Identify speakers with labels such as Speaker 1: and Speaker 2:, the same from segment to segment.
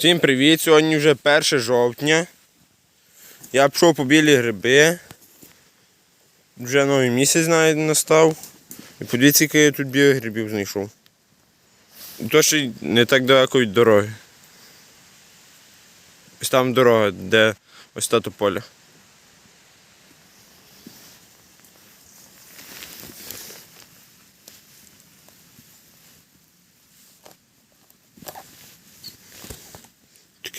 Speaker 1: Всім привіт! Сьогодні вже 1 жовтня. Я пішов по білі гриби. Вже новий місяць навіть настав. І подивіться, який я тут білих грибів знайшов. І То ще не так далеко від дороги. Ось там дорога, де ось тато поля.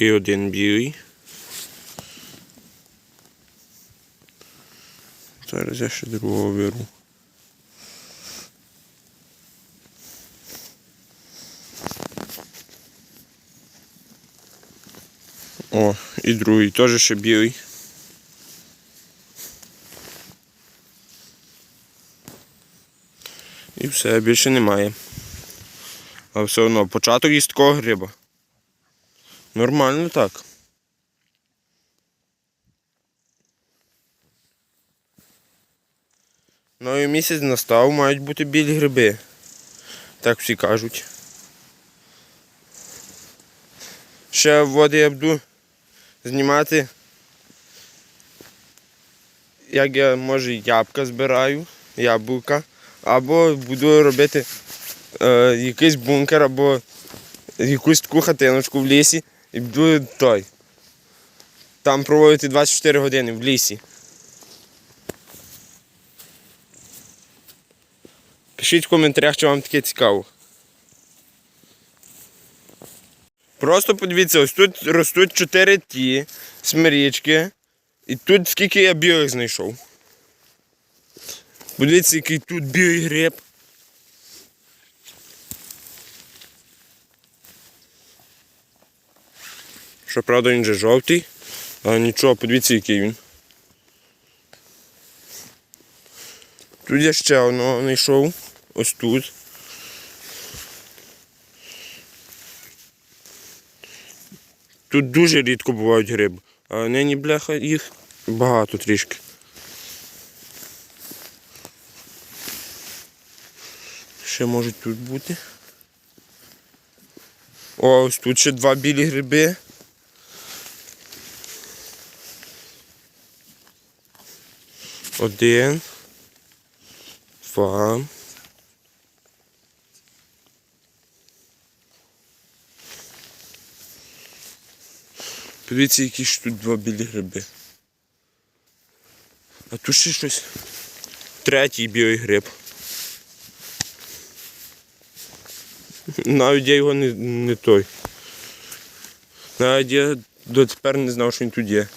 Speaker 1: Такий один білий. Зараз я ще другого беру. О, і другий теж ще білий. І все, більше немає. А все одно початок із такого гриба. Нормально так. Новий місяць настав, мають бути білі гриби. Так всі кажуть. Ще води я буду знімати. Як я може ябка збираю, яблука. Або буду робити е, якийсь бункер, або якусь таку хатиночку в лісі і буду той. Там проводити 24 години в лісі. Пишіть в коментарях, чи вам таке цікаво. Просто подивіться, ось тут ростуть 4 ті смирічки. І тут скільки я білих знайшов. Подивіться, який тут білий гриб. Що правда він же жовтий, але нічого, подивіться, який він. Тут я ще одного знайшов. Ось тут. Тут дуже рідко бувають гриби, а нині бляха їх багато трішки. Ще можуть тут бути. О, ось тут ще два білі гриби. Один. Два. Подивіться, які ж тут два білі гриби. А тут ще щось. Третій білий гриб. Навіть я його не, не той. Навіть я дотепер не знав, що він тут є.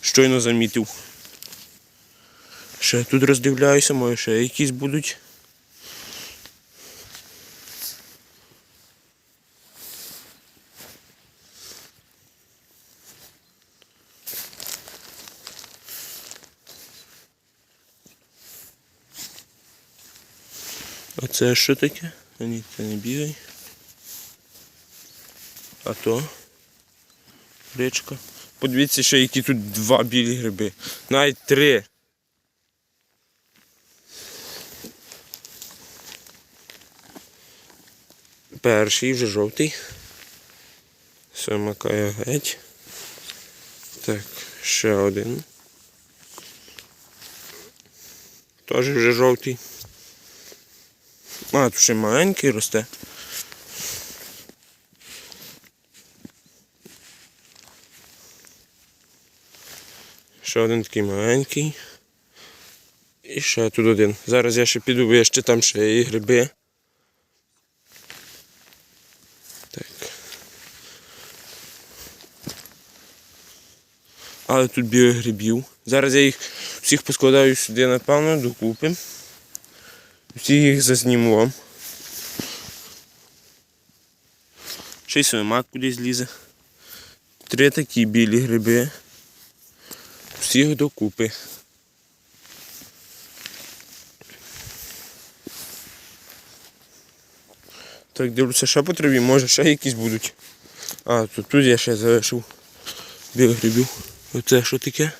Speaker 1: Щойно замітив. Ще тут роздивляюся, може ще якісь будуть. А це що таке? Ні, це не білий. А то річка. Подивіться ще, які тут два білі гриби. Навіть три. Перший вже жовтий. Все макає геть. Так, ще один. Теж вже жовтий. А, тут ще маленький росте. Ще один такий маленький. І ще тут один. Зараз я ще піду вище, там ще є гриби. Але тут білих грибів. Зараз я їх всіх поскладаю сюди, напевно, докупи. Всі їх зазніму вам. Ще й свимак кудись лізе. Три такі білі гриби. Всіх докупи. Так, дивлюся, ще по може ще якісь будуть. А, тут, тут я ще залишив білих грибів. Оце що таке?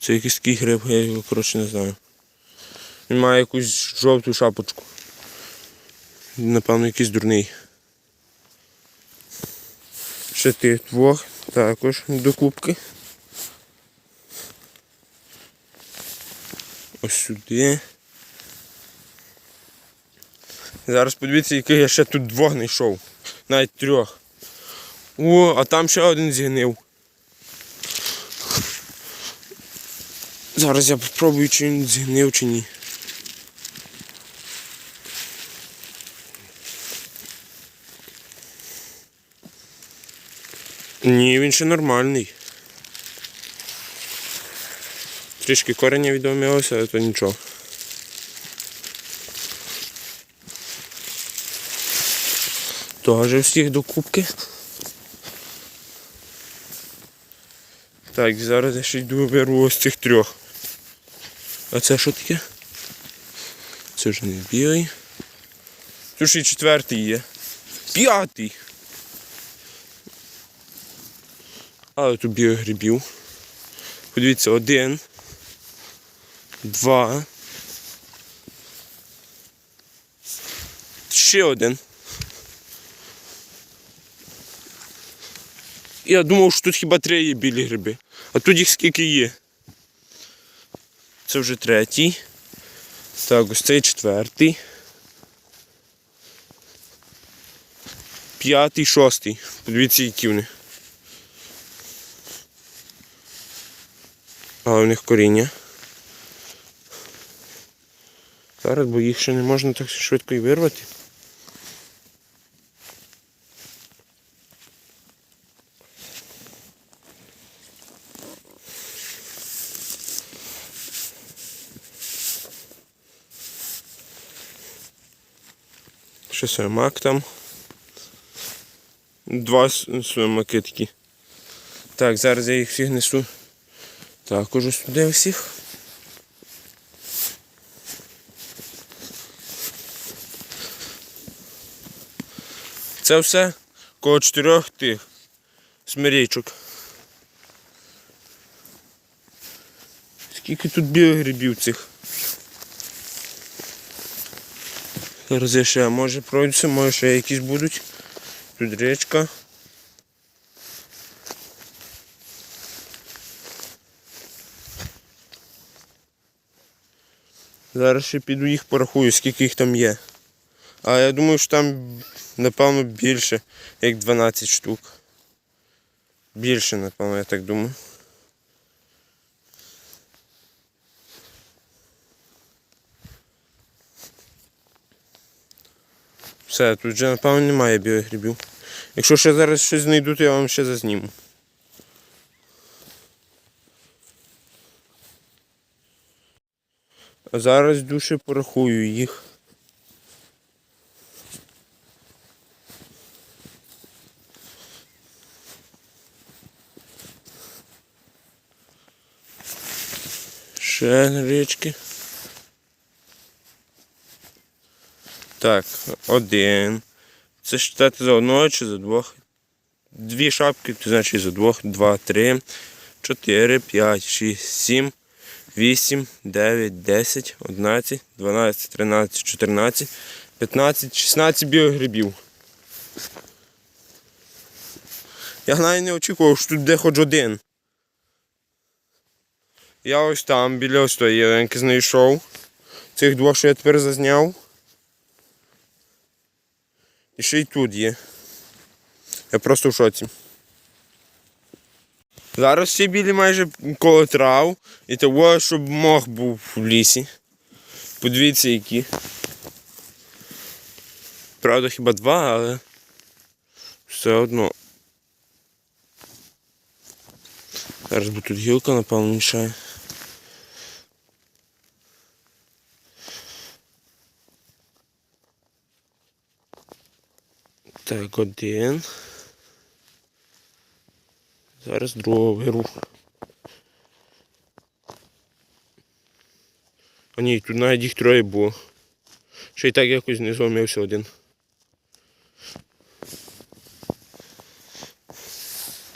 Speaker 1: Це якийсь такий гриб, я його коротше не знаю. Він має якусь жовту шапочку. Напевно, якийсь дурний. Ще тих двох також до кубки. Ось сюди. Зараз подивіться, який я ще тут двох знайшов. Навіть трьох. О, а там ще один зігнив. Зараз я спробую, чи він зігнив, чи ні. Ні, він ще нормальний. Трішки корення відомилося, але то нічого. Тоже всіх до кубки. Так, зараз я ще йду беру ось цих трьох. А це що таке? Це ж не білий. Тут ще й четвертий є. П'ятий. Але тут білих грибів. Подивіться, один. Два. Ще один. Я думав, що тут хіба три є білі гриби. А тут їх скільки є. Це вже третій. Так, ось цей четвертий. П'ятий, шостий. Подивіться, які вони. Але в них коріння. Зараз, бо їх ще не можна так швидко і вирвати. Ще сумак там. Два сумаки такі. Так, зараз я їх всіх несу. Також ось сюди всіх. Це все коло чотирьох тих смирічок. Скільки тут білих грибів цих? Зараз я ще може пройдуся, може ще якісь будуть. Тут річка. Зараз ще піду їх порахую, скільки їх там є. А я думаю, що там напевно більше, як 12 штук. Більше, напевно, я так думаю. Все, тут вже напевно немає білих грибів. Якщо ще зараз щось знайду, то я вам ще зазніму. А зараз душе порахую їх. Ще річки. Так, один. Це считати за одного чи за двох? Дві шапки, то значить за двох, два, три, чотири, п'ять, шість, сім, вісім, дев'ять, десять, одинадцять, дванадцять, тринадцять, чотирнадцять, п'ятнадцять, шістнадцять білих. Я навіть не очікував, що тут де хоч один. Я ось там, біля ось тої ялинки знайшов. Цих двох, що я тепер зазняв. І ще й тут є. Я просто в шоці. Зараз всі білі майже коло трав і того, щоб мох був в лісі. Подивіться які. Правда, хіба два, але все одно. Зараз бо тут гілка, напевно, мішає. Так, один. Зараз другого беру. А ні, тут навіть їх троє було. Ще й так якось не зломився один.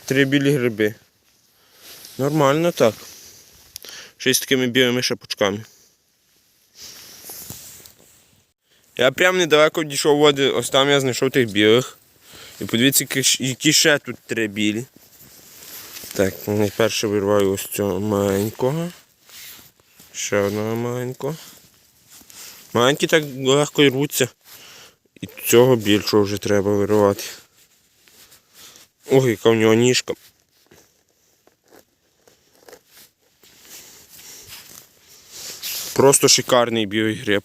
Speaker 1: Три білі гриби. Нормально так. Ще й з такими білими шапочками. Я прям недалеко дійшов води, ось там я знайшов тих білих. І подивіться, які ще тут три білі. Так, найперше вирваю ось цього маленького. Ще одного маленького. Маленькі так легко рвуться. І цього більшого вже треба вирвати. Ой, яка в нього ніжка. Просто шикарний білий гриб.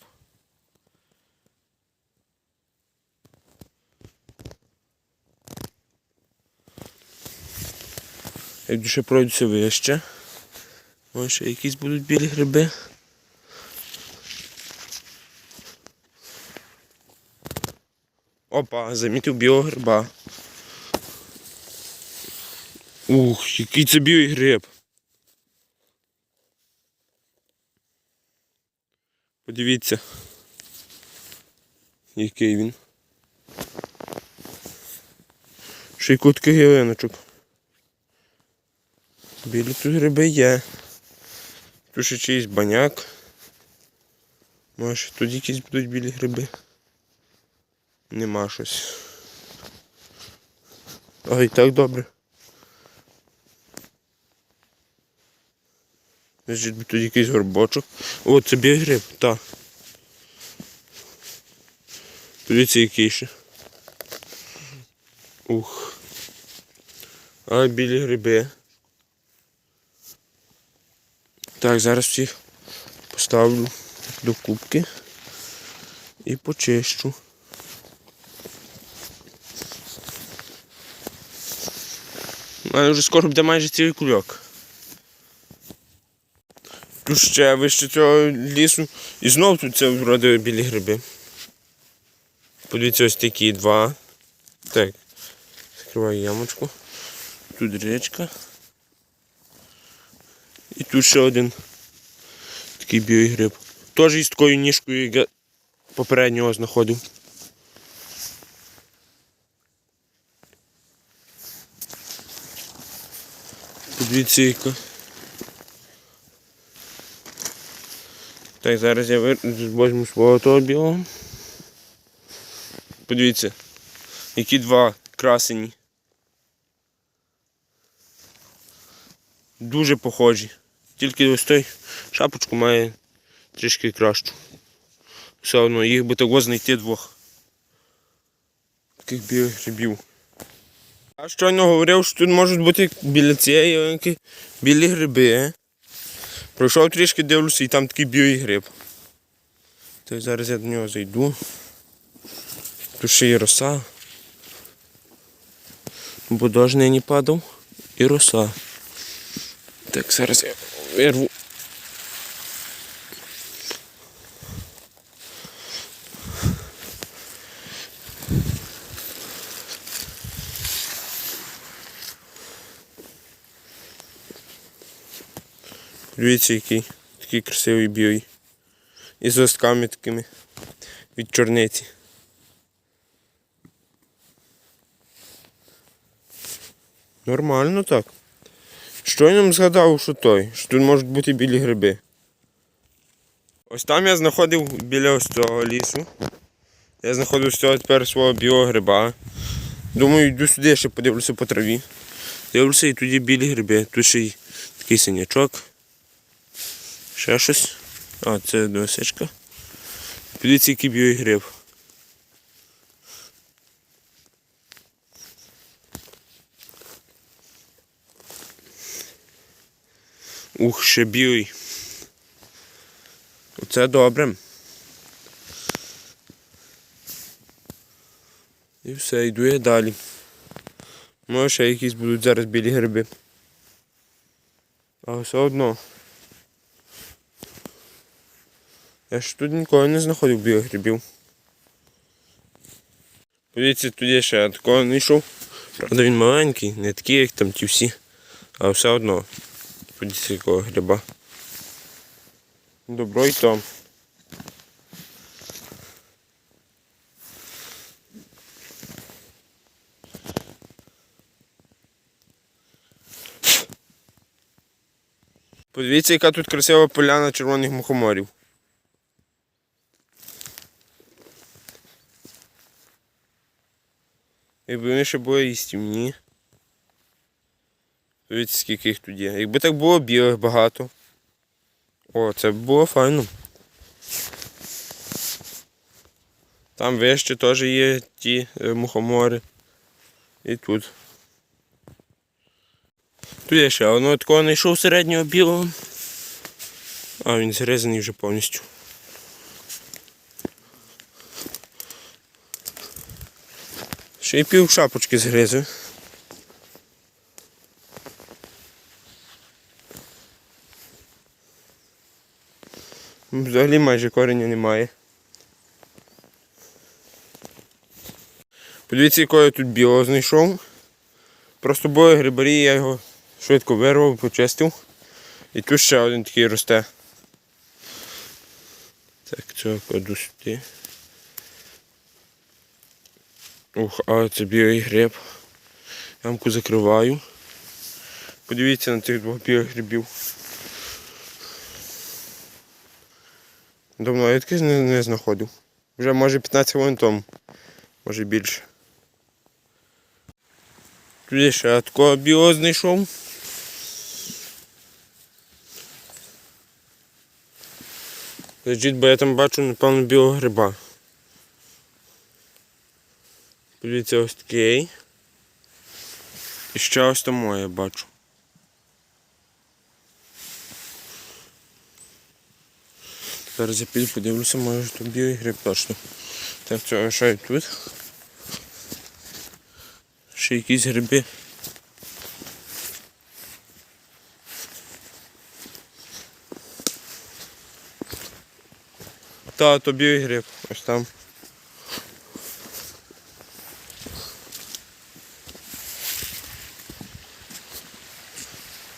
Speaker 1: Я йду ще пройдуся вище. Може ще якісь будуть білі гриби. Опа, замітив білого гриба. Ух, який це білий гриб. Подивіться. Який він. Ще й кутки гілиночок. Білі тут гриби є. Тут ще чийсь баняк. Може тут якісь будуть білі гриби. Нема щось. Ой, так добре. Значить, тут якийсь горбочок. О, це білий гриб, так. Дивіться, який ще. Ух. А білі гриби. Так, зараз всіх поставлю до кубки і почищу. У мене вже скоро буде майже цілий кульок. Тут ще вище цього лісу. І знов тут це вроде білі гриби. Подивіться ось такі два. Так. Закриваю ямочку. Тут річка. І тут ще один такий білий гриб. Теж із такою ніжкою, як я попереднього знаходив. Подивіться яка. Так, зараз я візьму свого того білого. Подивіться, які два красені. Дуже похожі. Тільки ось той шапочку має трішки кращу. Все одно їх би того знайти двох. Таких білих грибів. Я щойно говорив, що тут можуть бути біля цієї ялинки білі гриби. е. Пройшов трішки, дивлюся, і там такий білий гриб. То зараз я до нього зайду. Тут ще є роса. Бо дощ нині падав і роса. Так, зараз я вирву. Дивіться, який такий красивий білий. І з такими від чорниці. Нормально так. Щойно згадав, що той, що тут можуть бути білі гриби. Ось там я знаходив біля ось цього лісу. Я знаходив з цього тепер свого білого гриба. Думаю, йду сюди, ще подивлюся по траві. Дивлюся і тоді білі гриби. Тут ще й такий синячок. Ще щось. А, це досичка. Подивіться, який білий гриб. Ух, ще білий. Оце добре. І все, йду я далі. Може ще якісь будуть зараз білі гриби. А все одно. Я ж тут ніколи не знаходив білих грибів. Подивіться, тут я ще такого не йшов. Правда він маленький, не такий, як там ті всі. А все одно. Подивіться, якого гриба. Добро й то. Подивіться, яка тут красива поляна червоних мухоморів. Якби вони ще були їстівні. Дивіться, скільки їх тут є. Якби так було білих багато. О, це б було файно. Там вище теж є ті е, мухомори. І тут. Тут є ще одного такого знайшов середнього білого. А, він зрізаний вже повністю. Ще й пів шапочки згризив. Взагалі майже кореня немає. Подивіться, якого я тут білого знайшов. Просто були грибарі, я його швидко вирвав, почистив. І тут ще один такий росте. Так, цього кладу сюди. Ух, а це білий гриб. Ямку закриваю. Подивіться на цих двох білих грибів. Давно я таких не, не знаходив. Вже може 15 хвилин тому, може більше. Тут ще такого білого знайшов. Лежить, бо я там бачу, напевно, білого гриба. Подивіться ось такий. І ще ось там я бачу. Зараз я піду подивлюся, може тут білий гриб точно. Так, це лишаю тут. Ще якісь гриби. Та, то білий гриб, ось там.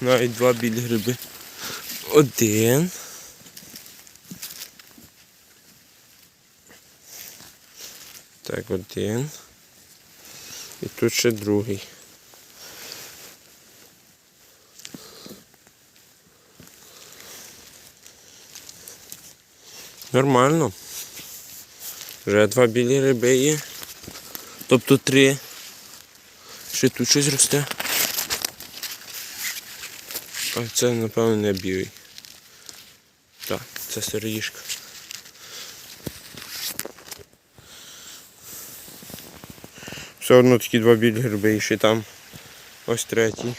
Speaker 1: Навіть два білі гриби. Один. Так, один. І тут ще другий. Нормально. Вже два білі риби є. Тобто три. Ще тут щось росте. А це, напевно, не білий. Так, це сироїшка. Все одно такі два білі гриби і ще там ось третій.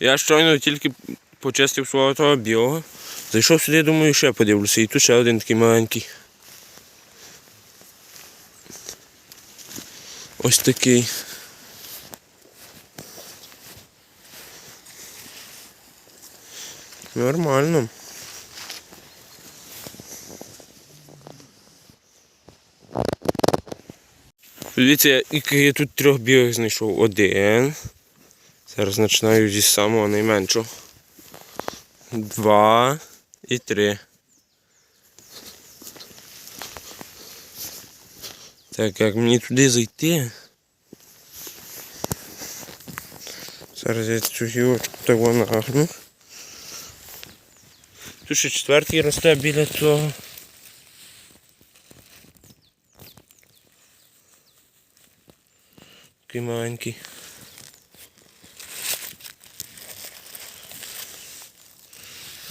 Speaker 1: Я щойно тільки почистив свого того білого. Зайшов сюди, думаю, ще подивлюся. І тут ще один такий маленький. Ось такий. Нормально. Дивіться, я тут трьох білих знайшов. Один. Зараз починаю зі самого найменшого. Два і три. Так, як мені туди зайти? Зараз я цю гілочку того нагну. Тут ще четвертий росте біля цього. Такий маленький.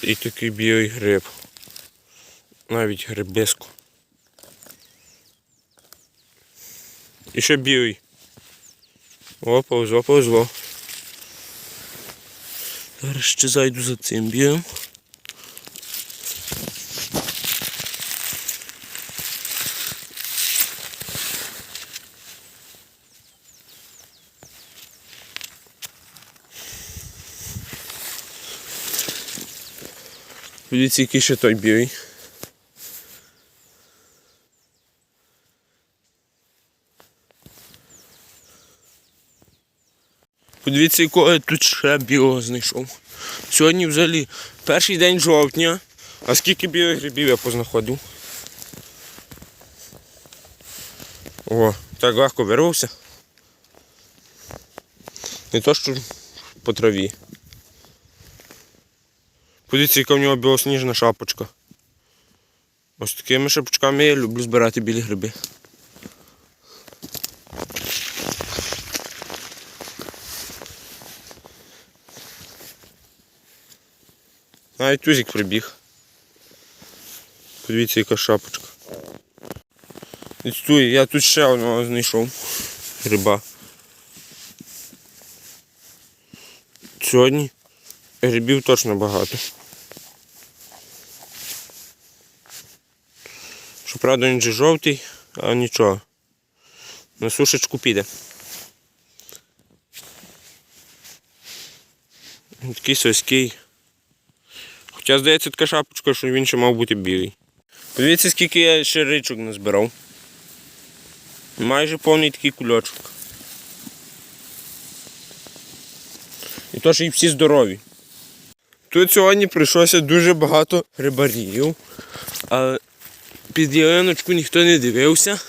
Speaker 1: І такий білий гриб. Навіть грибиску. І ще білий. О, повезло, повезло. Зараз ще зайду за цим білим. Дивіться, який ще той білий. Подивіться, якого я тут ще білого знайшов. Сьогодні взагалі перший день жовтня. А скільки білих грибів я познаходив? О, так легко вирвався. Не то, що по траві. Подивіться, яка в нього білосніжна шапочка. Ось такими шапочками я люблю збирати білі гриби. Навіть тузик прибіг. Подивіться, яка шапочка. І тут, я тут ще одного знайшов. Гриба. Сьогодні грибів точно багато. Щоправда, він же жовтий, а нічого. На сушечку піде. Такий соський. Хоча, здається, така шапочка, що він ще мав бути білий. Подивіться, скільки я ще ричок назбирав. Майже повний такий кульочок. І то, що і всі здорові. Тут сьогодні прийшлося дуже багато рибарів, але під ялиночку ніхто не дивився.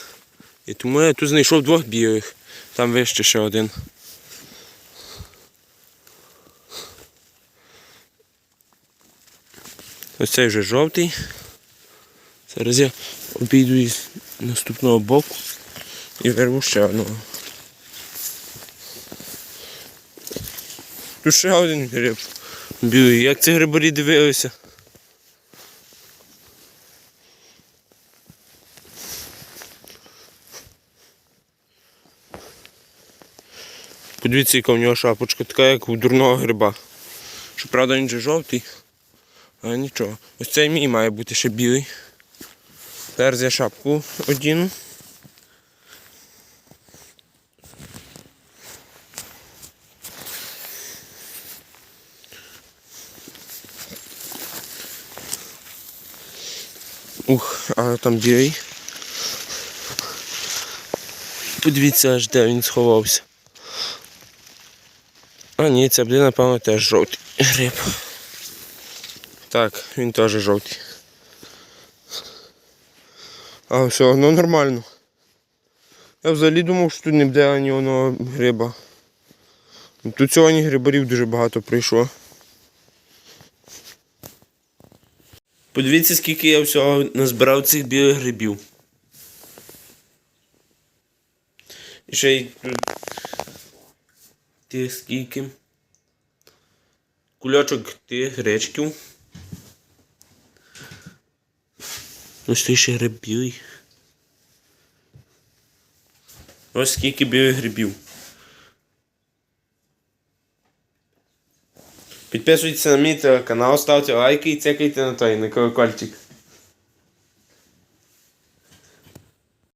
Speaker 1: І тому я тут знайшов двох білих. Там вище ще один. Ось цей вже жовтий. Зараз я обійду із наступного боку і вирву ще одного. Тут ще один гриб. Білий. Як ці грибарі дивилися? Подивіться, яка в нього шапочка, така як у дурного гриба. Щоправда, він же жовтий. А нічого. Ось цей мій має бути ще білий. Зараз я шапку одіну. Ух, а там білий. Подивіться аж де він сховався. А ні, це буде, напевно, теж жовтий гриб. Так, він теж жовтий. А все одно нормально. Я взагалі думав, що тут не буде ані одного гриба. Тут сьогодні грибарів дуже багато прийшло. Подивіться, скільки я всього назбирав цих білих грибів. І ще й тут скільки. Кульочок тих гречків. Ось той ще гриб білий. Ось скільки білих грибів. Підписуйтесь на мій канал, ставте лайки і цекайте на той на колокольчик.